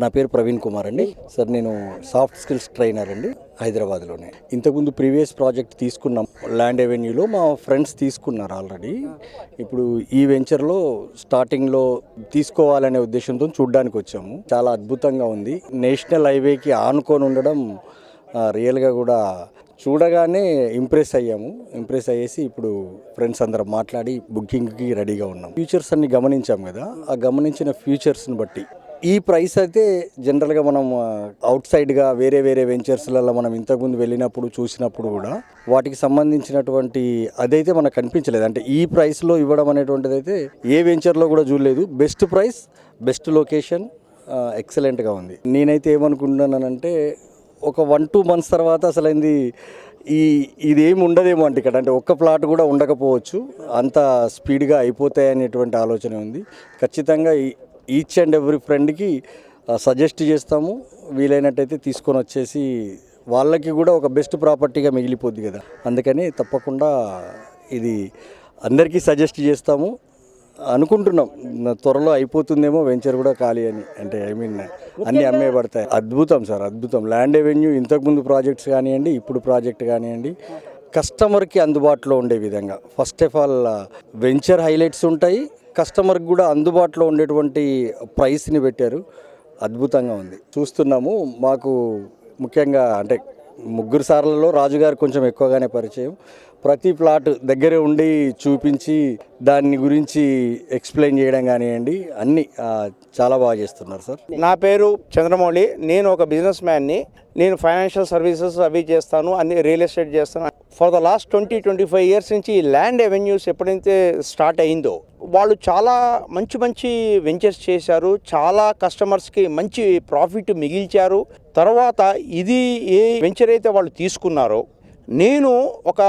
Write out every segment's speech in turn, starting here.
Sir నా పేరు ప్రవీణ్ కుమార్ అండి. సార్ నేను సాఫ్ట్ స్కిల్స్ ట్రైనర్ అండి హైదరాబాద్లోనే. ఇంతకుముందు ప్రీవియస్ ప్రాజెక్ట్ తీసుకున్నాం. ల్యాండ్ ఎవెన్యూలో మా ఫ్రెండ్స్ తీసుకున్నారు ఆల్రెడీ. ఇప్పుడు ఈ వెంచర్లో స్టార్టింగ్లో తీసుకోవాలనే ఉద్దేశంతో చూడడానికి వచ్చాము. చాలా అద్భుతంగా ఉంది. నేషనల్ హైవేకి ఆనుకొని ఉండడం రియల్గా కూడా చూడగానే ఇంప్రెస్ అయ్యాము. ఇంప్రెస్ అయ్యేసి ఇప్పుడు ఫ్రెండ్స్ అందరం మాట్లాడి బుకింగ్కి రెడీగా ఉన్నాం. ఫ్యూచర్స్ అన్ని గమనించాం కదా. ఆ గమనించిన ఫ్యూచర్స్ని బట్టి ఈ ప్రైస్ అయితే జనరల్గా మనం అవుట్ సైడ్గా వేరే వేరే వెంచర్స్లలో మనం ఇంతకుముందు వెళ్ళినప్పుడు చూసినప్పుడు కూడా వాటికి సంబంధించినటువంటి అదైతే మనకు కనిపించలేదు. అంటే ఈ ప్రైస్లో ఇవ్వడం అనేటువంటిది అయితే ఏ వెంచర్లో కూడా చూడలేదు. బెస్ట్ ప్రైస్ బెస్ట్ లొకేషన్ ఎక్సలెంట్గా ఉంది. నేనైతే ఏమనుకుంటున్నానంటే ఒక వన్ టూ మంత్స్ తర్వాత అసలు ఏంది ఈ ఇదేమి ఉండదేమో అంటే ఇక్కడ. అంటే ఒక్క ప్లాట్ కూడా ఉండకపోవచ్చు. అంత స్పీడ్గా అయిపోతాయి అనేటువంటి ఆలోచన ఉంది. ఖచ్చితంగా ఈచ్ అండ్ ఎవ్రీ ఫ్రెండ్కి సజెస్ట్ చేస్తాము. వీలైనట్టయితే తీసుకొని వచ్చేసి వాళ్ళకి కూడా ఒక బెస్ట్ ప్రాపర్టీగా మిగిలిపోద్ది కదా. అందుకని తప్పకుండా ఇది అందరికీ సజెస్ట్ చేస్తాము. అనుకుంటున్నాం త్వరలో అయిపోతుందేమో వెంచర్ కూడా ఖాళీ అని. అంటే ఐ మీన్ అన్ని అమ్మే పడతాయి అద్భుతం సార్ అద్భుతం. ల్యాండ్ ఎవెన్యూ ఇంతకుముందు ప్రాజెక్ట్స్ కానివ్వండి ఇప్పుడు ప్రాజెక్ట్ కానివ్వండి కస్టమర్కి అందుబాటులో ఉండే విధంగా. First of all venture highlights ఉంటాయి. కస్టమర్కి కూడా అందుబాటులో ఉండేటువంటి ప్రైస్ని పెట్టారు. అద్భుతంగా ఉంది. చూస్తున్నాము. మాకు ముఖ్యంగా అంటే ముగ్గురు సార్లలో రాజుగారు కొంచెం ఎక్కువగానే పరిచయం. ప్రతి ప్లాట్ దగ్గరే ఉండి చూపించి దాని గురించి ఎక్స్ప్లెయిన్ చేయడం కానివ్వండి అన్నీ చాలా బాగా చేస్తున్నారు సార్. నా పేరు చంద్రమౌళి. నేను ఒక బిజినెస్ మ్యాన్ని. నేను ఫైనాన్షియల్ సర్వీసెస్ అవి చేస్తాను అన్ని రియల్ ఎస్టేట్ చేస్తాను. For the last twenty twenty five years నుంచి ల్యాండ్ ఎవెన్యూస్ ఎప్పుడైతే స్టార్ట్ అయిందో వాళ్ళు చాలా మంచి మంచి వెంచర్స్ చేశారు. చాలా కస్టమర్స్కి మంచి ప్రాఫిట్ మిగిల్చారు. తర్వాత ఇది ఏ వెంచర్ అయితే వాళ్ళు తీసుకున్నారో నేను ఒక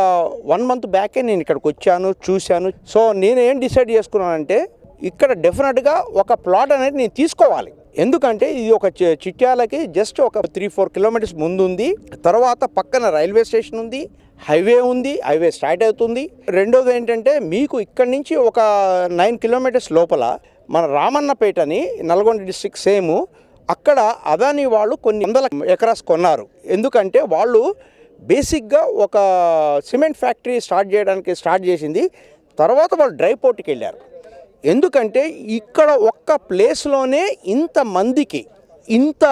వన్ మంత్ బ్యాకే నేను ఇక్కడికి వచ్చాను చూశాను. సో నేను ఏం డిసైడ్ చేసుకున్నానంటే ఇక్కడ డెఫినెట్గా ఒక ప్లాట్ అనేది నేను తీసుకోవాలి. ఎందుకంటే ఇది ఒక చి- చిట్యాలకి జస్ట్ ఒక త్రీ ఫోర్ కిలోమీటర్స్ ముందు ఉంది తర్వాత పక్కన రైల్వే స్టేషన్ ఉంది. హైవే ఉంది హైవే స్టార్ట్ అవుతుంది. రెండోది ఏంటంటే మీకు ఇక్కడి నుంచి ఒక నైన్ కిలోమీటర్స్ లోపల మన రామన్నపేటని నల్గొండ డిస్టిక్ సేమ్ అక్కడ అదాని వాళ్ళు కొన్ని వందల ఎకరాస్ కొన్నారు. ఎందుకంటే వాళ్ళు బేసిక్గా ఒక సిమెంట్ ఫ్యాక్టరీ స్టార్ట్ చేయడానికి స్టార్ట్ చేసింది తర్వాత వాళ్ళు డ్రై పోర్ట్కి వెళ్ళారు. ఎందుకంటే ఇక్కడ ఒక్క ప్లేస్లోనే ఇంతమందికి ఇంత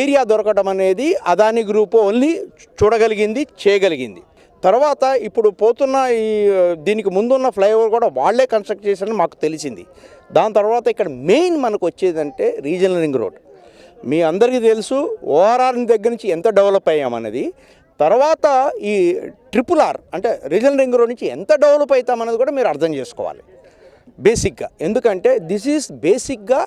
ఏరియా దొరకడం అనేది అదాని గ్రూప్ ఓన్లీ చూడగలిగింది చేయగలిగింది. తర్వాత ఇప్పుడు పోతున్న ఈ దీనికి ముందున్న ఫ్లైఓవర్ కూడా వాళ్ళే కన్స్ట్రక్ట్ చేశారని మాకు తెలిసింది. దాని తర్వాత ఇక్కడ మెయిన్ మనకు వచ్చేదంటే రీజనల్ రింగ్ రోడ్. మీ అందరికీ తెలుసు ఓఆర్ఆర్ దగ్గర నుంచి ఎంత డెవలప్ అయ్యామన్నది తర్వాత ఈ ట్రిపుల్ ఆర్ అంటే రీజనల్ రింగ్ రోడ్ నుంచి ఎంత డెవలప్ అవుతామన్నది కూడా మీరు అర్థం చేసుకోవాలి. బేసిక్గా. ఎందుకంటే దిస్ ఈజ్ బేసిక్గా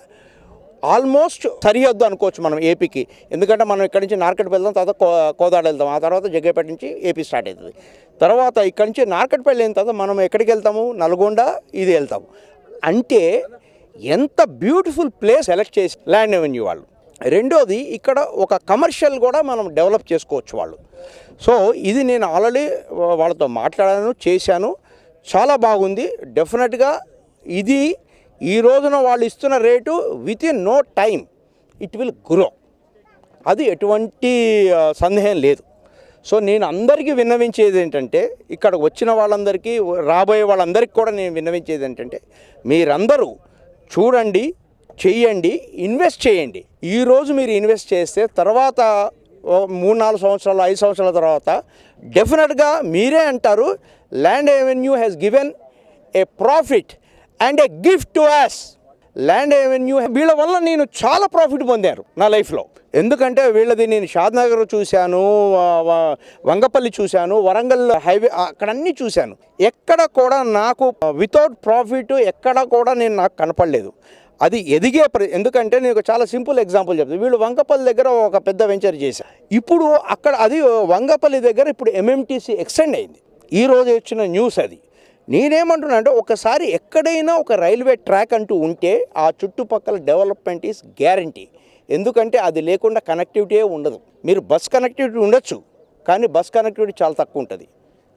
ఆల్మోస్ట్ సరిహద్దు అనుకోవచ్చు మనం ఏపీకి. ఎందుకంటే మనం ఇక్కడి నుంచి నార్కెట్ వెళ్దాం తర్వాత కో కోదాడ వెళ్తాం ఆ తర్వాత జగ్గేపేట నుంచి ఏపీ స్టార్ట్ అవుతుంది. తర్వాత ఇక్కడి నుంచి నార్కెట్పల్లి వెళ్ళిన తర్వాత మనం ఎక్కడికి వెళ్తాము? నల్గొండ ఇది వెళ్తాము. అంటే ఎంత బ్యూటిఫుల్ ప్లేస్ సెలెక్ట్ చేసి ల్యాండ్ అవెన్యూ వాళ్ళు. రెండోది ఇక్కడ ఒక కమర్షియల్ కూడా మనం డెవలప్ చేసుకోవచ్చు వాళ్ళు. సో ఇది నేను ఆల్రెడీ వాళ్ళతో మాట్లాడాను చేశాను. చాలా బాగుంది. డెఫినెట్గా ఇది ఈ రోజున వాళ్ళు ఇస్తున్న rate with in no time it will grow. అది ఎటువంటి సందేహం లేదు. సో నేను అందరికీ విన్నవించేది ఏంటంటే ఇక్కడ వచ్చిన వాళ్ళందరికీ రాబోయే వాళ్ళందరికీ కూడా నేను విన్నవించేది ఏంటంటే మీరందరూ చూడండి చేయండి ఇన్వెస్ట్ చేయండి. ఈరోజు మీరు ఇన్వెస్ట్ చేస్తే తర్వాత మూడు నాలుగు సంవత్సరాలు ఐదు సంవత్సరాల తర్వాత డెఫినెట్గా మీరే అంటారు land avenue has given a profit and a gift to us land avenue వీళ్ళ వల్ల నేను చాలా ప్రాఫిట్ పొందారు నా లైఫ్లో ఎందుకంటే వీళ్ళది నేను షాద్నగర్ చూశాను వంగపల్లి చూశాను వరంగల్ హైవే అక్కడ అన్నీ చూశాను. ఎక్కడ కూడా నాకు వితౌట్ ప్రాఫిట్ ఎక్కడ కూడా నేను నాకు కనపడలేదు. అది ఎదిగే ప్ర ఎందుకంటే నేను చాలా సింపుల్ ఎగ్జాంపుల్ చెప్తాను వీళ్ళు వంగపల్లి దగ్గర ఒక పెద్ద వెంచర్ చేశారు. ఇప్పుడు అక్కడ అది వంగపల్లి దగ్గర ఇప్పుడు ఎంఎంటీసీ ఎక్స్టెండ్ అయింది. ఈరోజు వచ్చిన న్యూస్ అది. నేనేమంటున్నా అంటే ఒకసారి ఎక్కడైనా ఒక రైల్వే ట్రాక్ అంటూ ఉంటే ఆ చుట్టుపక్కల డెవలప్మెంట్ ఈస్ గ్యారంటీ. ఎందుకంటే అది లేకుండా కనెక్టివిటీ ఉండదు. మీరు బస్ కనెక్టివిటీ ఉండొచ్చు కానీ బస్ కనెక్టివిటీ చాలా తక్కువ ఉంటుంది.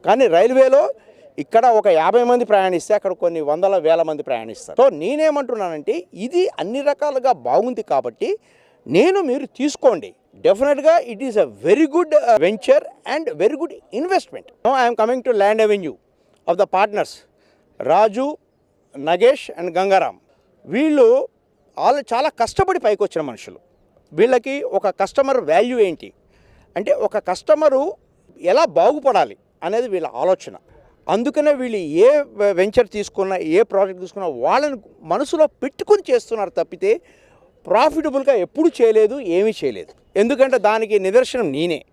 కానీ రైల్వేలో ఇక్కడ ఒక యాభై మంది ప్రయాణిస్తే అక్కడ కొన్ని వందల వేల మంది ప్రయాణిస్తారు. సో నేనేమంటున్నానంటే ఇది అన్ని రకాలుగా బాగుంది కాబట్టి నేను మీరు తీసుకోండి. డెఫినెట్గా it is a very good venture and very good investment. I'm coming to land avenue. Of the partners Raju Nagesh and Gangaram వీళ్ళు వాళ్ళు చాలా కష్టపడి పైకి వచ్చిన మనుషులు. వీళ్ళకి ఒక కస్టమర్ వాల్యూ ఏంటి? అంటే ఒక కస్టమరు ఎలా బాగుపడాలి అనేది వీళ్ళ ఆలోచన. అందుకనే వీళ్ళు ఏ వెంచర్ తీసుకున్నా ఏ ప్రాజెక్ట్ తీసుకున్నా వాళ్ళని మనసులో పెట్టుకొని చేస్తున్నారు తప్పితే ప్రాఫిటబుల్గా ఎప్పుడు చేయలేదు ఏమీ చేయలేదు. ఎందుకంటే దానికి నిదర్శనం నేనే.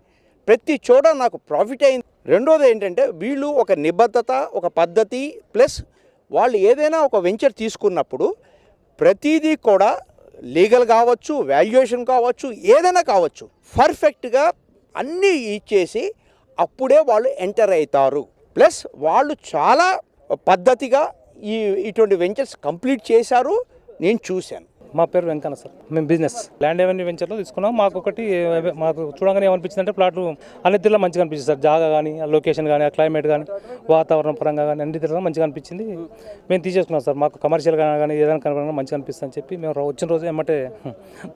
ప్రతి చోట నాకు ప్రాఫిట్ అయింది. రెండోది ఏంటంటే వీళ్ళు ఒక నిబద్ధత ఒక పద్ధతి ప్లస్ వాళ్ళు ఏదైనా ఒక వెంచర్ తీసుకున్నప్పుడు ప్రతిదీ కూడా లీగల్ కావచ్చు వాల్యుయేషన్ కావచ్చు ఏదైనా కావచ్చు పర్ఫెక్ట్గా అన్నీ ఇచ్చేసి అప్పుడే వాళ్ళు ఎంటర్ అవుతారు. ప్లస్ వాళ్ళు చాలా పద్ధతిగా ఈ ఇటువంటి వెంచర్స్ కంప్లీట్ చేశారు నేను చూశాను. మా పేరు వెంకన్న సార్. మేము బిజినెస్ ల్యాండ్ ఎవెన్యూ వెంచర్లో తీసుకున్నాం. మాకు ఒకటి మాకు చూడగానే ఏమనిపించింది అంటే ప్లాట్లు అన్ని తీరులో మంచిగా అనిపించింది సార్. జాగా కానీ ఆ లొకేషన్ కానీ ఆ క్లైమేట్ కానీ వాతావరణ పరంగా కానీ అన్ని తీరులో మంచిగా అనిపించింది. మేము తీసేసుకున్నాం సార్. మాకు కమర్షియల్ కానీ ఏదైనా కనుక మంచిగా అనిపిస్తుంది అని చెప్పి మేము వచ్చిన రోజు ఏమంటే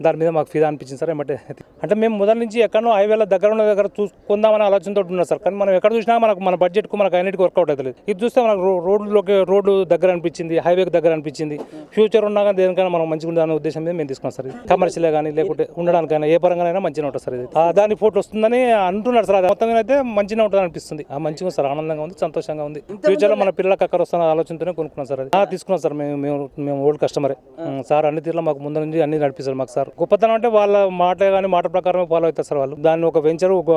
దాని మీద మాకు ఫిదా అనిపించింది సార్ ఏమంటే. అంటే మేము మొదటి నుంచి ఎక్కడో హైవేల దగ్గర ఉన్న దగ్గర చూసుకుందామని ఆలోచనతో ఉన్నాం సార్. కానీ మనం ఎక్కడ చూసినా మనకు మన బడ్జెట్కు మనకు అన్నిటికీ వర్కౌట్ అవుతుంది ఇది చూస్తే మనకు రోడ్లోకి రోడ్డు దగ్గర అనిపించింది హైవేకి దగ్గర అనిపించింది. ఫ్యూచర్ ఉన్నా కానీ దేనికైనా మనం మంచిగా ఉండాలనే ఉద్దేశం మీద మేము తీసుకున్నాం సార్ కమర్షియల్ కానీ లేకుంటే ఉండడానికైనా ఏ పరంగానైనా మంచిగా ఉంటుంది సార్ ఇది. దాని ఫోటో వస్తుందని అంటున్నారు సార్. అది మొత్తం అయితే మంచిగా ఉంటుంది అనిపిస్తుంది. ఆ మంచిగా సార్ ఆనందంగా ఉంది సంతోషంగా ఉంది. ఫ్యూచర్లో మన పిల్లలకు అక్కడ వస్తున్న ఆలోచనతోనే కొనుక్కున్నాం సార్ అది. తీసుకున్నాం సార్ మేము మేము మేము ఓల్డ్ కస్టమరే. సార్ అన్ని తీరులో మాకు ముందు నుంచి అన్ని నడిపిస్తారు మాకు సార్. గొప్పతనం అంటే వాళ్ళ మాట కానీ మాట ప్రకారమే ఫాలో అవుతారు సార్ వాళ్ళు. దాన్ని ఒక వెంచర్ ఒక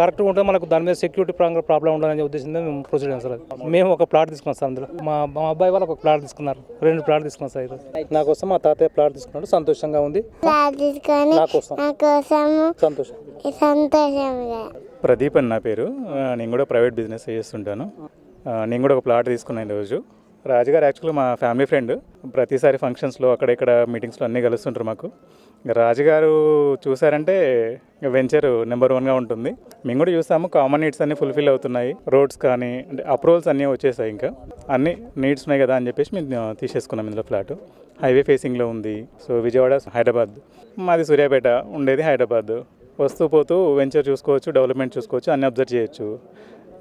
కరెక్ట్గా ఉంటుంది మనకు దాని మీద సెక్యూరిటీ పరంగా ప్రాబ్లం ఉండదనే ఉద్దేశంతో మేము ప్రొసీడ్ అయ్యాం సార్ మేము ఒక ప్లాట్ తీసుకున్నాం సార్ అందులో. మా అబ్బాయి వాళ్ళు ఒక ప్లాట్ తీసుకున్నారు. రెండు ప్లాట్ తీసుకున్నాం సార్ ఈరోజు నా కోసం మా తాతయ్య ప్లాట్ తీసుకున్నాడు. సంతోషంగా ఉంది. సంతోషం. సంతోషంగా. ప్రదీప్ అని నా పేరు. నేను కూడా ప్రైవేట్ బిజినెస్ చేస్తుంటాను. నేను కూడా ఒక ప్లాట్ తీసుకున్నాను ఈరోజు రాజుగారు యాక్చువల్గా మా ఫ్యామిలీ ఫ్రెండ్ ప్రతిసారి ఫంక్షన్స్లో అక్కడ ఇక్కడ మీటింగ్స్లో అన్నీ కలుస్తుంటారు మాకు. రాజుగారు చూసారంటే వెంచర్ నెంబర్ వన్గా ఉంటుంది. మేము కూడా చూసాము కామన్ నీడ్స్ అన్నీ ఫుల్ఫిల్ అవుతున్నాయి. రోడ్స్ కానీ అంటే అప్రూవల్స్ అన్నీ వచ్చేసాయి ఇంకా. అన్ని నీడ్స్ ఉన్నాయి కదా అని చెప్పేసి మేము తీసేసుకున్నాం ఇందులో ఫ్లాట్ హైవే ఫేసింగ్లో ఉంది. సో విజయవాడ హైదరాబాద్. మాది సూర్యాపేట ఉండేది హైదరాబాద్. వస్తూ పోతూ వెంచర్ చూసుకోవచ్చు డెవలప్మెంట్ చూసుకోవచ్చు అన్ని అబ్జర్వ్ చేయొచ్చు.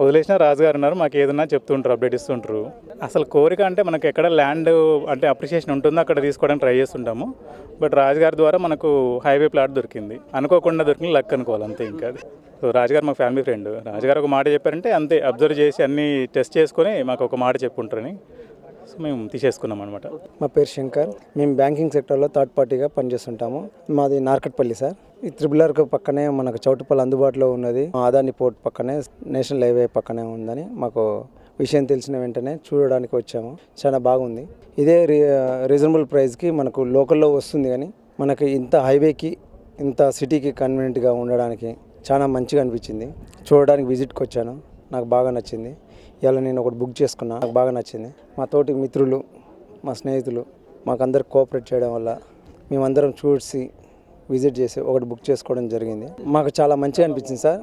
వదిలేసిన రాజుగారు ఉన్నారు. మాకు ఏదన్నా చెప్తుంటారు అప్డేట్ ఇస్తుంటారు. అసలు కోరిక అంటే మనకు ఎక్కడ ల్యాండ్ అంటే అప్రిషియేషన్ ఉంటుందో అక్కడ తీసుకోవడానికి ట్రై చేస్తుంటాము. బట్ రాజుగారి ద్వారా మనకు హైవే ప్లాట్ దొరికింది. అనుకోకుండా దొరికింది లక్ అనుకోవాలి. అంతే ఇంకా సో రాజుగారు మాకు ఫ్యామిలీ ఫ్రెండ్ రాజుగారు ఒక మాట చెప్పారంటే అంతే అబ్జర్వ్ చేసి అన్ని టెస్ట్ చేసుకొని మాకు ఒక మాట చెప్పుంటారని. మేము తీసేసుకున్నాం అనమాట మా పేరు శంకర్. మేము బ్యాంకింగ్ సెక్టర్లో థర్డ్ పార్టీగా పనిచేస్తుంటాము. మాది నార్కట్పల్లి సార్. ఈ త్రిబుల్ ఆర్కు పక్కనే మనకు చౌటుపల్లి అందుబాటులో ఉన్నది. ఆదాని పోర్ట్ పక్కనే నేషనల్ హైవే పక్కనే ఉందని మాకు విషయం తెలిసిన వెంటనే చూడడానికి వచ్చాము. చాలా బాగుంది. ఇదే రీ రీజనబుల్ ప్రైస్కి మనకు లోకల్లో వస్తుంది కానీ మనకి ఇంత హైవేకి ఇంత సిటీకి కన్వీనియంట్గా ఉండడానికి చాలా మంచిగా అనిపించింది. చూడడానికి విజిట్కి వచ్చాను నాకు బాగా నచ్చింది. ఇలా నేను ఒకటి బుక్ చేసుకున్నా. నాకు బాగా నచ్చింది. మా తోటి మిత్రులు మా స్నేహితులు మాకందరు కోఆపరేట్ చేయడం వల్ల మేమందరం చూసి విజిట్ చేసి ఒకటి బుక్ చేసుకోవడం జరిగింది. మాకు చాలా మంచిగా అనిపించింది సార్.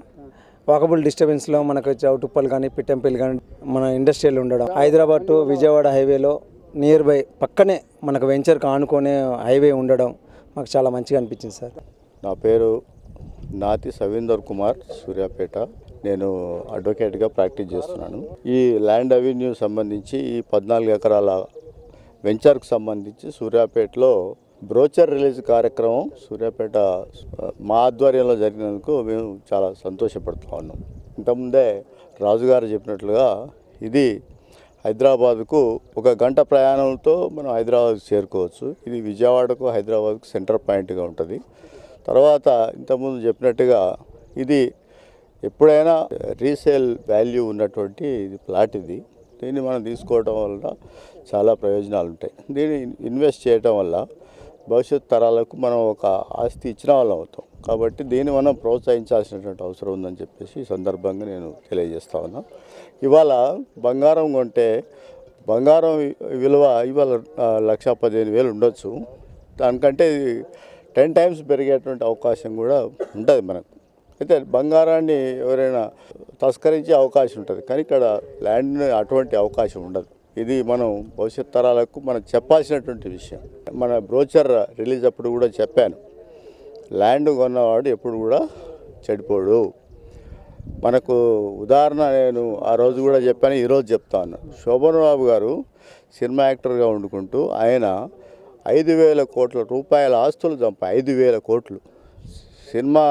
వాకబుల్ డిస్టర్బెన్స్లో మనకు చౌటుప్పల్ కానీ పిట్టంపల్లి కానీ మన ఇండస్ట్రియల్ ఉండడం. హైదరాబాద్ టు విజయవాడ హైవేలో నియర్ బై పక్కనే మనకు వెంచర్కి ఆనుకునే హైవే ఉండడం మాకు చాలా మంచిగా అనిపించింది సార్. నా పేరు నాతి సవీందర్ కుమార్ సూర్యాపేట. నేను అడ్వకేట్గా ప్రాక్టీస్ చేస్తున్నాను. ఈ ల్యాండ్ అవెన్యూ సంబంధించి ఈ పద్నాలుగు ఎకరాల వెంచర్కు సంబంధించి సూర్యాపేటలో బ్రోచర్ రిలీజ్ కార్యక్రమం సూర్యాపేట మా ఆధ్వర్యంలో జరిగినందుకు మేము చాలా సంతోషపడుతూ ఉన్నాం. ఇంతకుముందే రాజుగారు చెప్పినట్లుగా ఇది హైదరాబాద్కు ఒక గంట ప్రయాణంతో మనం హైదరాబాద్ చేరుకోవచ్చు. ఇది విజయవాడకు హైదరాబాద్కు సెంటర్ పాయింట్గా ఉంటుంది. తర్వాత ఇంతకుముందు చెప్పినట్టుగా ఇది ఎప్పుడైనా రీసేల్ వాల్యూ ఉన్నటువంటి ఇది ప్లాట్ ఇది. దీన్ని మనం తీసుకోవడం వల్ల చాలా ప్రయోజనాలు ఉంటాయి. దీన్ని ఇన్వెస్ట్ చేయడం వల్ల భవిష్యత్ తరాలకు మనం ఒక ఆస్తి ఇచ్చిన వాళ్ళం అవుతాం. కాబట్టి దీన్ని మనం ప్రోత్సహించాల్సినటువంటి అవసరం ఉందని చెప్పేసి ఈ సందర్భంగా నేను తెలియజేస్తా ఉన్నా. ఇవాళ బంగారం కొంటే బంగారం విలువ ఇవాళ లక్ష పదిహేను వేలు ఉండొచ్చు. దానికంటే టెన్ టైమ్స్ పెరిగేటువంటి అవకాశం కూడా ఉంటుంది మనకు. అయితే బంగారాన్ని ఎవరైనా తస్కరించే అవకాశం ఉంటుంది. కానీ ఇక్కడ ల్యాండ్ అటువంటి అవకాశం ఉండదు. ఇది మనం భవిష్యత్ తరాలకు మనం చెప్పాల్సినటువంటి విషయం. మన బ్రోచర్ రిలీజ్ అప్పుడు కూడా చెప్పాను. ల్యాండ్ కొన్నవాడు ఎప్పుడు కూడా చెడిపోడు. మనకు ఉదాహరణ నేను ఆ రోజు కూడా చెప్పాను ఈరోజు చెప్తాను శోభన్ బాబు గారు సినిమా యాక్టర్గా వండుకుంటూ ఆయన ఐదు వేల కోట్ల రూపాయల ఆస్తులు చంప ఐదు వేల కోట్లు. సినిమా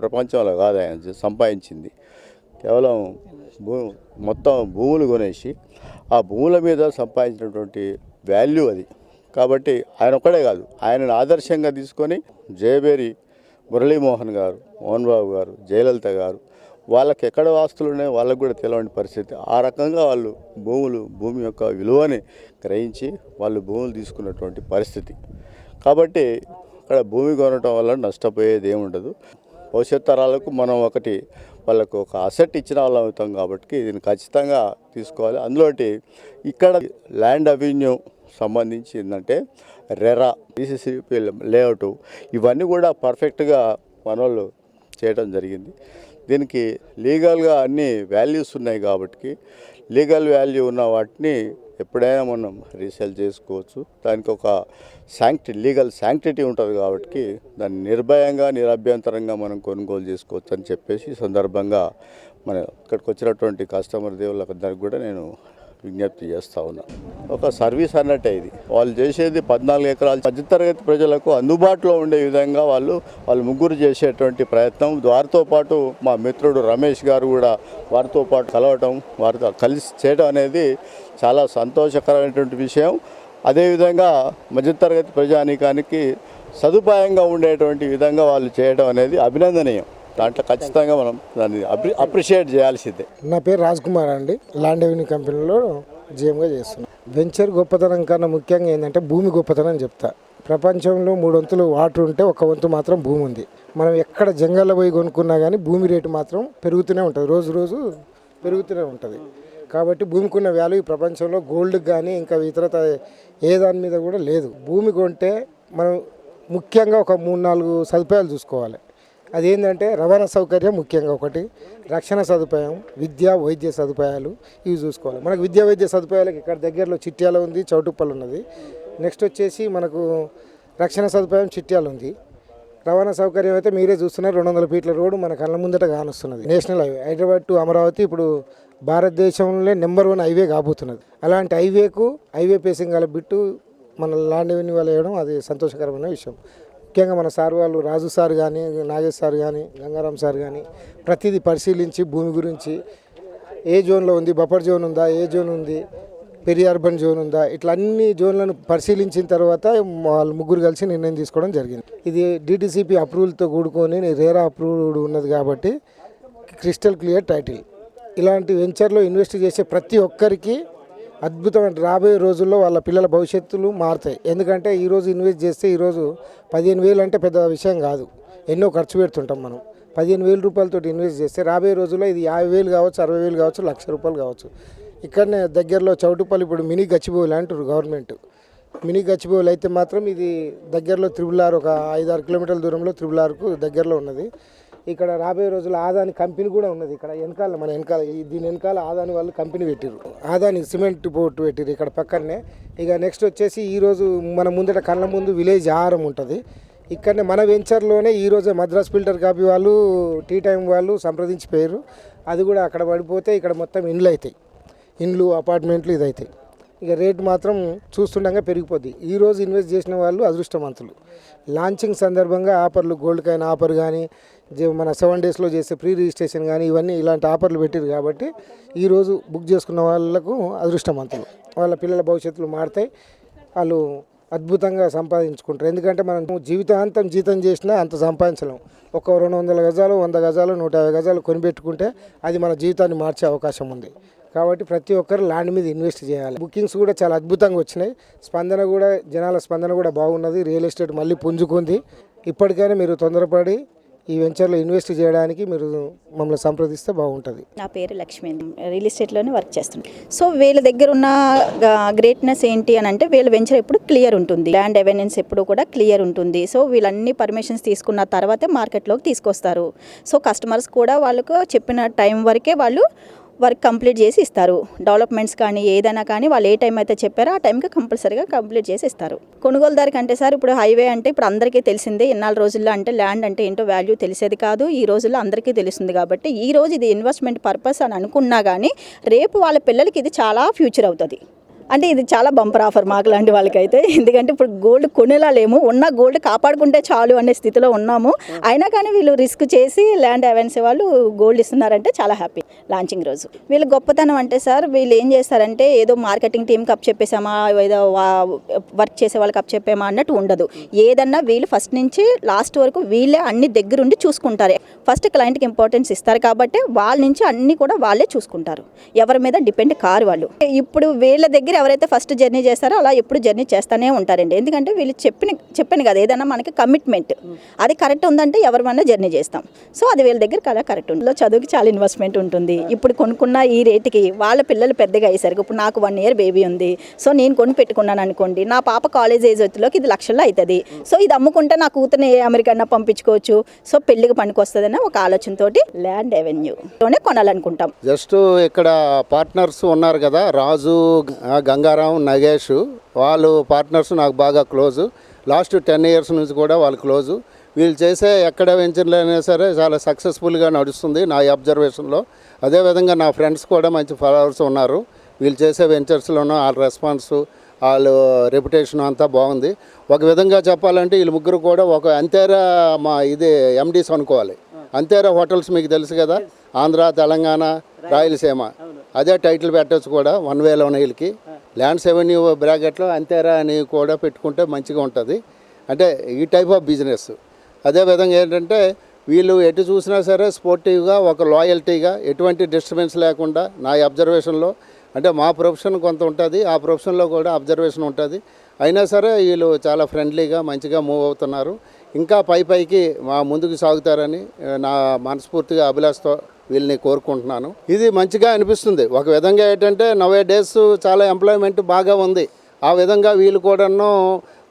ప్రపంచంలో కాదు ఆయన సంపాదించింది. కేవలం భూ మొత్తం భూములు కొనేసి ఆ భూముల మీద సంపాదించినటువంటి వాల్యూ అది. కాబట్టి ఆయన ఒక్కడే కాదు ఆయనను ఆదర్శంగా తీసుకొని జయబేరి మురళీమోహన్ గారు మోహన్ బాబు గారు జయలలిత గారు వాళ్ళకి ఎక్కడ ఆస్తులు ఉన్నాయో వాళ్ళకు కూడా తెలియని పరిస్థితి. ఆ రకంగా వాళ్ళు భూములు భూమి యొక్క విలువని గ్రహించి వాళ్ళు భూములు తీసుకున్నటువంటి పరిస్థితి. కాబట్టి అక్కడ భూమి కొనటం వల్ల నష్టపోయేది ఏముండదు. భవిష్యత్ తరాలకు మనం ఒకటి వాళ్ళకు ఒక అసెట్ ఇచ్చిన వాళ్ళం అవుతాం కాబట్టి దీన్ని ఖచ్చితంగా తీసుకోవాలి. అందులోటి ఇక్కడ ల్యాండ్ అవెన్యూ సంబంధించి ఏంటంటే రెరా డిసిసిపి లేఅవుట్ ఇవన్నీ కూడా పర్ఫెక్ట్గా మనోళ్ళు చేయడం జరిగింది. దీనికి లీగల్గా అన్ని వాల్యూస్ ఉన్నాయి కాబట్టి లీగల్ వాల్యూ ఉన్న వాటిని ఎప్పుడైనా మనం రీసేల్ చేసుకోవచ్చు. దానికి ఒక శాంక్టి లీగల్ శాంక్టిటీ ఉంటుంది కాబట్టి దాన్ని నిర్భయంగా నిరభ్యంతరంగా మనం కొనుగోలు చేసుకోవచ్చు అని చెప్పేసి సందర్భంగా మన ఇక్కడికి వచ్చినటువంటి కస్టమర్ దేవుళ్ళకి కూడా నేను విజ్ఞప్తి చేస్తూ ఉన్నాను ఒక సర్వీస్ అన్నట్టే ఇది. వాళ్ళు చేసేది పద్నాలుగు ఎకరాలు. మధ్యతరగతి ప్రజలకు అందుబాటులో ఉండే విధంగా వాళ్ళు వాళ్ళు ముగ్గురు చేసేటువంటి ప్రయత్నం. వారితో పాటు మా మిత్రుడు రమేష్ గారు కూడా వారితో పాటు కలవటం వారితో కలిసి చేయడం అనేది చాలా సంతోషకరమైనటువంటి విషయం. అదేవిధంగా మధ్యతరగతి ప్రజానీకానికి సదుపాయంగా ఉండేటువంటి విధంగా వాళ్ళు చేయడం అనేది అభినందనీయం. దాంట్లో ఖచ్చితంగా మనం దాన్ని అప్రి అప్రిషియేట్ చేయాల్సిందే. నా పేరు రాజ్ కుమార్ అండి. ల్యాండ్ రెవెన్యూ కంపెనీలో జీఎంగా చేస్తున్నాను వెంచర్ గొప్పతనం కన్నా ముఖ్యంగా ఏంటంటే భూమి గొప్పతనం చెప్తా. ప్రపంచంలో మూడు వంతులు వాటర్ ఉంటే ఒక వంతు మాత్రం భూమి ఉంది. మనం ఎక్కడ జంగల్లో పోయి కొనుక్కున్నా కానీ భూమి రేటు మాత్రం పెరుగుతూనే ఉంటుంది. రోజు రోజు పెరుగుతూనే ఉంటుంది. కాబట్టి భూమికి ఉన్న వాల్యూ ఈ ప్రపంచంలో గోల్డ్కి కానీ ఇంకా ఇతరత ఏ దాని మీద కూడా లేదు. భూమి కొంటే మనం ముఖ్యంగా ఒక మూడు నాలుగు సదుపాయాలు చూసుకోవాలి. అదేంటంటే రవాణా సౌకర్యం ముఖ్యంగా ఒకటి రక్షణ సదుపాయం విద్య వైద్య సదుపాయాలు ఇవి చూసుకోవాలి. మనకు విద్యా వైద్య సదుపాయాలకు ఇక్కడ దగ్గరలో చిట్యాల ఉంది చౌటుప్పల్ ఉన్నది. నెక్స్ట్ వచ్చేసి మనకు రక్షణ సదుపాయం చిట్యాలు ఉంది. రవాణా సౌకర్యం అయితే మీరే చూస్తున్నారు రెండు వందల ఫీట్ల రోడ్డు మన కళ్ళ ముందట కానొస్తున్నది. National highway Hyderabad to Amaravati ఇప్పుడు భారతదేశంలో నెంబర్ వన్ హైవే కాబోతున్నది. అలాంటి హైవేకు హైవే పేసింగ్ గల బిట్టు మన ల్యాండ్ రెవెన్యూ వాళ్ళు వేయడం అది సంతోషకరమైన విషయం. ముఖ్యంగా మన సార్ వాళ్ళు రాజు సార్ కానీ నాగేష్ సార్ కానీ గంగారాం సార్ కానీ ప్రతిదీ పరిశీలించి భూమి గురించి ఏ జోన్లో ఉంది బఫర్ జోన్ ఉందా ఏ జోన్ ఉంది పెరి అర్బన్ జోన్ ఉందా ఇట్లా అన్ని జోన్లను పరిశీలించిన తర్వాత వాళ్ళు ముగ్గురు కలిసి నిర్ణయం తీసుకోవడం జరిగింది. ఇది డీటీసీపీ అప్రూవల్తో కూడుకొని రేరా అప్రూవ్డ్ ఉన్నది కాబట్టి క్రిస్టల్ క్లియర్ టైటిల్ ఇలాంటి వెంచర్లో ఇన్వెస్ట్ చేసే ప్రతి ఒక్కరికి అద్భుతమైన రాబోయే రోజుల్లో వాళ్ళ పిల్లల భవిష్యత్తులు మారుతాయి. ఎందుకంటే ఈరోజు ఇన్వెస్ట్ చేస్తే ఈరోజు పదిహేను వేలు అంటే పెద్ద విషయం కాదు. ఎన్నో ఖర్చు పెడుతుంటాం మనం. పదిహేను వేల రూపాయలతో ఇన్వెస్ట్ చేస్తే రాబోయే రోజుల్లో ఇది యాభై వేలు కావచ్చు అరవై వేలు కావచ్చు లక్ష రూపాయలు కావచ్చు. ఇక్కడనే దగ్గరలో చౌటుపల్లి ఇప్పుడు మినీ గచ్చిబోలు అంటారు గవర్నమెంట్. మినీ గచ్చిబోలు అయితే మాత్రం ఇది దగ్గరలో త్రిబుల్ ఆర్ ఒక ఐదు ఆరు కిలోమీటర్ల దూరంలో త్రిబుల్ ఆర్కు దగ్గరలో ఉన్నది. ఇక్కడ రాబోయే రోజుల్లో ఆదాని కంపెనీ కూడా ఉన్నది ఇక్కడ వెనకాల మన వెనకాల దీని వెనకాల ఆదాని వాళ్ళు కంపెనీ పెట్టిర్రు. ఆదాని సిమెంట్ పోర్ట్ పెట్టారు ఇక్కడ పక్కనే. ఇక నెక్స్ట్ వచ్చేసి ఈరోజు మన ముందట కళ్ళ ముందు విలేజ్ ఆహారం ఉంటుంది. ఇక్కడనే మన వెంచర్లోనే ఈరోజు మద్రాస్ ఫిల్టర్ కాపీ వాళ్ళు టీ టైం వాళ్ళు సంప్రదించిపోయారు అది కూడా అక్కడ పడిపోతే ఇక్కడ మొత్తం ఇండ్లు అవుతాయి ఇండ్లు అపార్ట్మెంట్లు ఇది అవుతాయి ఇక రేటు మాత్రం చూస్తుండగా పెరిగిపోద్ది. ఈ రోజు ఇన్వెస్ట్ చేసిన వాళ్ళు అదృష్టవంతులు. లాంచింగ్ సందర్భంగా ఆఫర్లు గోల్డ్ కాయిన్ ఆఫర్ కానీ మన సెవెన్ డేస్లో చేసే ప్రీ రిజిస్ట్రేషన్ కానీ ఇవన్నీ ఇలాంటి ఆఫర్లు పెట్టారు కాబట్టి ఈరోజు బుక్ చేసుకున్న వాళ్ళకు అదృష్టవంతులు. వాళ్ళ పిల్లల భవిష్యత్తులు మారుతాయి. వాళ్ళు అద్భుతంగా సంపాదించుకుంటారు. ఎందుకంటే మనం జీవితాంతం జీతం చేసినా అంత సంపాదించలేం. ఒక రెండు వందల గజాలు వంద గజాలు నూట యాభై గజాలు కొనిపెట్టుకుంటే అది మన జీవితాన్ని మార్చే అవకాశం ఉంది. కాబట్టి ప్రతి ఒక్కరు ల్యాండ్ మీద ఇన్వెస్ట్ చేయాలి. బుకింగ్స్ కూడా చాలా అద్భుతంగా వచ్చినాయి. స్పందన కూడా జనాల స్పందన కూడా బాగున్నది. రియల్ ఎస్టేట్ మళ్ళీ పుంజుకుంది. ఇప్పటికైనా మీరు తొందరపడి ఈ వెంచర్లో ఇన్వెస్ట్ చేయడానికి మీరు మమ్మల్ని సంప్రదిస్తే బాగుంటుంది. నా పేరు లక్ష్మి రియల్ ఎస్టేట్లోనే వర్క్ చేస్తున్నాను సో వీళ్ళ దగ్గర ఉన్న గ్రేట్నెస్ ఏంటి అని అంటే వీళ్ళ వెంచర్ ఎప్పుడు క్లియర్ ఉంటుంది. ల్యాండ్ ఎవెనెన్స్ ఎప్పుడు కూడా క్లియర్ ఉంటుంది. సో వీళ్ళన్ని పర్మిషన్స్ తీసుకున్న తర్వాతే మార్కెట్లోకి తీసుకొస్తారు. సో కస్టమర్స్ కూడా వాళ్ళకు చెప్పిన టైం వరకే వాళ్ళు వర్క్ కంప్లీట్ చేసి ఇస్తారు. డెవలప్మెంట్స్ కానీ ఏదైనా కానీ వాళ్ళు ఏ టైం అయితే చెప్పారో ఆ టైంకి కంపల్సరీగా కంప్లీట్ చేసి ఇస్తారు. కొనుగోలుదారికి అంటే సార్ ఇప్పుడు హైవే అంటే ఇప్పుడు అందరికీ తెలిసిందే ఇన్నాళ్ళ రోజుల్లో అంటే ల్యాండ్ అంటే ఏంటో వాల్యూ తెలిసేది కాదు ఈ రోజుల్లో అందరికీ తెలుస్తుంది కాబట్టి ఈ రోజు ఇది ఇన్వెస్ట్మెంట్ పర్పస్ అని అనుకున్నా కానీ రేపు వాళ్ళ పిల్లలకి ఇది చాలా ఫ్యూచర్ అవుతుంది. అంటే ఇది చాలా బంపర్ ఆఫర్ మాకు లాంటి వాళ్ళకైతే. ఎందుకంటే ఇప్పుడు గోల్డ్ కొనేలా లేము ఉన్న గోల్డ్ కాపాడుకుంటే చాలు అనే స్థితిలో ఉన్నాము. అయినా కానీ వీళ్ళు రిస్క్ చేసి ల్యాండ్ అవెన్స్ వాళ్ళు గోల్డ్ ఇస్తున్నారంటే చాలా హ్యాపీ లాంచింగ్ రోజు. వీళ్ళు గొప్పతనం అంటే సార్ వీళ్ళు ఏం చేస్తారంటే ఏదో మార్కెటింగ్ టీంకి కప్ చెప్పేసామా ఏదో వర్క్ చేసే వాళ్ళకి కప్ చెప్పామా అన్నట్టు ఉండదు. ఏదన్నా వీళ్ళు ఫస్ట్ నుంచి లాస్ట్ వరకు వీళ్ళే అన్ని దగ్గరుండి చూసుకుంటారు. ఫస్ట్ క్లయింట్కి ఇంపార్టెన్స్ ఇస్తారు కాబట్టి వాళ్ళ నుంచి అన్నీ కూడా వాళ్ళే చూసుకుంటారు. ఎవరి మీద డిపెండ్ కారు వాళ్ళు. ఇప్పుడు వీళ్ళ దగ్గర ఎవరైతే ఫస్ట్ జర్నీ చేస్తారో అలా ఎప్పుడు జర్నీ చేస్తూనే ఉంటారండి. ఎందుకంటే వీళ్ళు చెప్పిన చెప్పాను కదా ఏదైనా మనకి కమిట్మెంట్ అది కరెక్ట్ ఉందంటే ఎవరిమైనా జర్నీ చేస్తాం. సో అది వీళ్ళ దగ్గర కదా కరెక్ట్ ఉంది చదువుకి చాలా ఇన్వెస్ట్మెంట్ ఉంటుంది. ఇప్పుడు కొనుక్కున్న ఈ రేటుకి వాళ్ళ పిల్లలు పెద్దగా అయ్యేసరికి ఇప్పుడు నాకు వన్ ఇయర్ బేబీ ఉంది. సో నేను కొని పెట్టుకున్నాను అనుకోండి నా పాప కాలేజ్ ఏజ్ వచ్చేలోకి ఇది లక్షల్లో అవుతుంది. సో ఇది అమ్ముకుంటే నా కూతుర్ని ఏ అమెరికన్నా పంపించుకోవచ్చు. సో పెళ్ళికి పనికొస్తుందన్న ఒక ఆలోచనతోటి ల్యాండ్ అవెన్యూలోనే కొనాలనుకుంటాం. జస్ట్ ఇక్కడ పార్ట్నర్స్ ఉన్నారు కదా రాజు గంగారాం నగేష్ వాళ్ళు పార్ట్నర్స్ నాకు బాగా క్లోజు లాస్ట్ టెన్ ఇయర్స్ నుంచి కూడా వాళ్ళు క్లోజు వీళ్ళు చేసే ఎక్కడ వెంచర్లు అయినా సరే చాలా సక్సెస్ఫుల్గా నడుస్తుంది నా అబ్జర్వేషన్లో అదేవిధంగా నా ఫ్రెండ్స్ కూడా మంచి ఫాలోవర్స్ ఉన్నారు. వీళ్ళు చేసే వెంచర్స్లోనూ వాళ్ళ రెస్పాన్స్ వాళ్ళు రెప్యుటేషన్ అంతా బాగుంది. ఒక విధంగా చెప్పాలంటే వీళ్ళు ముగ్గురు కూడా ఒక అంతేరా మా ఇది ఎండీస్ అనుకోవాలి. అంతేరా హోటల్స్ మీకు తెలుసు కదా? ఆంధ్ర తెలంగాణ రాయలసీమ. అదే టైటిల్ పెట్టచ్చు కూడా వన్ వేలో వీళ్ళకి. ల్యాండ్స్ రెవెన్యూ బ్రాకెట్లో అంతేరా అని కూడా పెట్టుకుంటే మంచిగా ఉంటుంది. అంటే ఈ టైప్ ఆఫ్ బిజినెస్. అదేవిధంగా ఏంటంటే వీళ్ళు ఎటు చూసినా సరే స్పోర్టివ్గా ఒక లాయల్టీగా ఎటువంటి డిస్టర్బెన్స్ లేకుండా నా అబ్జర్వేషన్లో అంటే మా ప్రొఫెషన్ కొంత ఉంటుంది ఆ ప్రొఫెషన్లో కూడా అబ్జర్వేషన్ ఉంటుంది. అయినా సరే వీళ్ళు చాలా ఫ్రెండ్లీగా మంచిగా మూవ్ అవుతున్నారు. ఇంకా పై పైకి మా ముందుకు సాగుతారని నా మనస్ఫూర్తిగా అభిలాషతో వీళ్ళని కోరుకుంటున్నాను. ఇది మంచిగా అనిపిస్తుంది. ఒక విధంగా ఏంటంటే నవే డేస్ చాలా ఎంప్లాయ్మెంట్ బాగా ఉంది. ఆ విధంగా వీళ్ళు కూడాను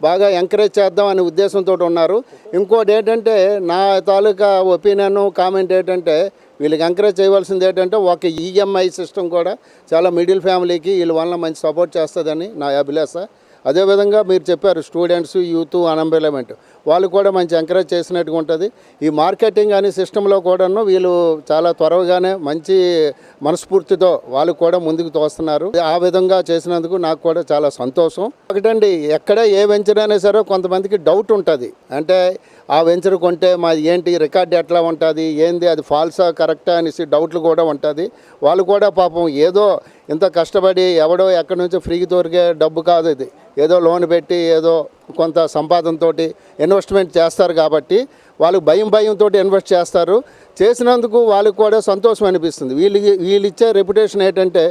బాగా ఎంకరేజ్ చేద్దాం అనే ఉద్దేశంతో ఉన్నారు. ఇంకోటి ఏంటంటే నా తాలూకా ఒపీనియన్ కామెంట్ ఏంటంటే వీళ్ళకి ఎంకరేజ్ చేయవలసింది ఏంటంటే ఒక ఈఎంఐ సిస్టమ్ కూడా చాలా మిడిల్ ఫ్యామిలీకి వీళ్ళ వల్ల మంచి సపోర్ట్ చేస్తుందని నా అభిలాష. అదేవిధంగా మీరు చెప్పారు స్టూడెంట్స్ యూత్ అన్ఎంప్లాయ్మెంట్. వాళ్ళు కూడా మంచి ఎంకరేజ్ చేసినట్టుగా ఉంటుంది. ఈ మార్కెటింగ్ అనే సిస్టంలో కూడాను వీళ్ళు చాలా త్వరగానే మంచి మనస్ఫూర్తితో వాళ్ళు కూడా ముందుకు తోస్తున్నారు. ఆ విధంగా చేసినందుకు నాకు కూడా చాలా సంతోషం. ఒకటండి ఎక్కడ ఏ వెంచర్ అయినా సరే కొంతమందికి డౌట్ ఉంటుంది. అంటే ఆ వెంచర్ కొంటే మాది ఏంటి రికార్డ్ ఎట్లా ఉంటుంది? ఏంది? అది ఫాల్సా కరెక్టా అనేసి డౌట్లు కూడా ఉంటుంది. వాళ్ళు కూడా పాపం ఏదో ఇంత కష్టపడి ఎవడో ఎక్కడి నుంచో ఫ్రీకి దొరికే డబ్బు కాదు ఇది. ఏదో లోన్ పెట్టి ఏదో కొంత సంపాదనతో ఇన్వెస్ట్మెంట్ చేస్తారు కాబట్టి వాళ్ళు భయం భయంతో ఇన్వెస్ట్ చేస్తారు. చేసినందుకు వాళ్ళకి కూడా సంతోషం అనిపిస్తుంది. వీళ్ళు వీళ్ళు ఇచ్చే రెప్యుటేషన్ ఏంటంటే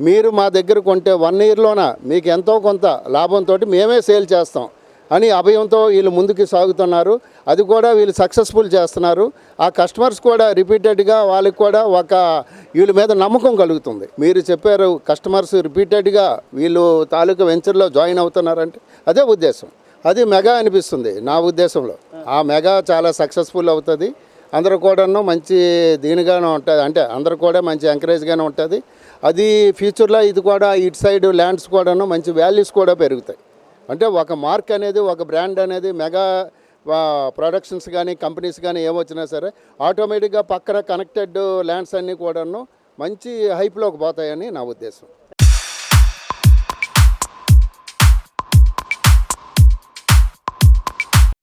మీరు మా దగ్గర కొంటే వన్ ఇయర్లోన మీకు ఎంతో కొంత లాభంతో మేమే సేల్ చేస్తాం. అని అభయంతో వీళ్ళు ముందుకు సాగుతున్నారు. అది కూడా వీళ్ళు సక్సెస్ఫుల్ చేస్తున్నారు. ఆ కస్టమర్స్ కూడా రిపీటెడ్గా వాళ్ళకి కూడా ఒక వీళ్ళ మీద నమ్మకం కలుగుతుంది. మీరు చెప్పారు కస్టమర్స్ రిపీటెడ్గా వీళ్ళు తాలూకా వెంచర్లో జాయిన్ అవుతున్నారంటే అదే ఉద్దేశం. అది మెగా అనిపిస్తుంది నా ఉద్దేశంలో. ఆ మెగా చాలా సక్సెస్ఫుల్ అవుతుంది. అందరూ కూడాను మంచి దీనిగానే ఉంటుంది. అంటే అందరూ కూడా మంచి ఎంకరేజ్గానే ఉంటుంది. అది ఫ్యూచర్లో ఇది కూడా ఇటు సైడ్ ల్యాండ్స్ కూడాను మంచి వాల్యూస్ కూడా పెరుగుతాయి. అంటే ఒక మార్క్ అనేది ఒక బ్రాండ్ అనేది మెగా ప్రొడక్షన్స్ కానీ కంపెనీస్ కానీ ఏమొచ్చినా సరే ఆటోమేటిక్గా పక్కన కనెక్టెడ్ ల్యాండ్స్ అన్నీ కూడాను మంచి హైప్లోకి పోతాయని నా ఉద్దేశం.